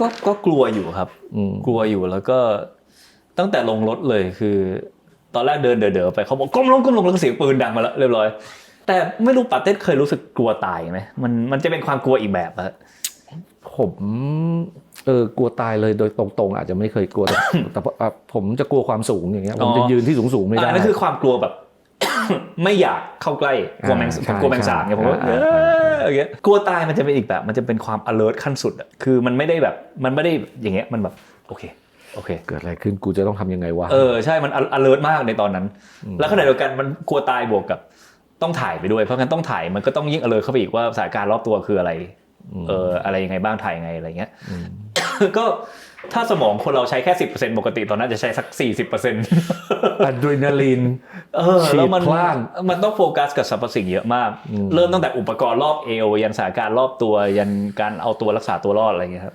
ก็ก็กลัวอยู่ครับอืมกลัวอยู่แล้วก็ตั้งแต่ลงรถเลยคือ ตอนแรกเดินเด๋อๆไปเขาบอกก้มลงก้มลงแล้วก็เสียงปืนดังมาแล้วเรียบร้อย แต่ไม่รู้ปาเต้เคยรู้สึกกลัวตายไหมมันมันจะเป็นความกลัวอีกแบบอะผมเออกลัวตายเลยโดยตรงๆ อาจจะไม่เคยกลัวแต่แต่อะผมจะกลัวความสูงอย่างเงี้ยผมจะยืนที่สูงๆไม่ได้อ่านั่นคือความกลัวแบบ ไม่อยากเข้าใกล้กลัวแมงอ่าผมกลัวแมงสาบใช่ไงผมก็อ่าเอออย่างเงี้ยกลัวตายมันจะเป็นอีกแบบมันจะเป็นความ alert ขั้นสุดอะคือมันไม่ได้แบบมันไม่ได้อย่างเงี้ยมันแบบโอเคโอเคเกิดอะไรขึ้นกูจะต้องทำยังไงวะเออใช่มัน alert มากในตอนนั้น แล้วขณะเดียวกันมันกลัวตายบวกกับต้องถ่ายไปด้วยเพราะงั้นต้องถ่ายมันก็ต้องยิ่ง alert เข้าไปอีกว่าสถานการณ์รอบตัวคืออะไรเอออะไรยังไงบ้างถ่ายยังไงอะไรเงี้ยก็ ถ้าสมองคนเราใช้แค่สิบเปอร์เซ็นต์ปกติตอนนั้นจะใช้สักสี่สิบเปอร์เซ็นต์อะดรีนาลีนเออแล้วมันฉีดพล่านมันต้องโฟกัสกับสรรพสิ่งเยอะมาก เริ่มตั้งแต่อุปกรณ์รอบเอว ยันสถานการณ์รอบตัวยันการเอาตัวรักษาตัวรอดอะไรเงี้ยครับ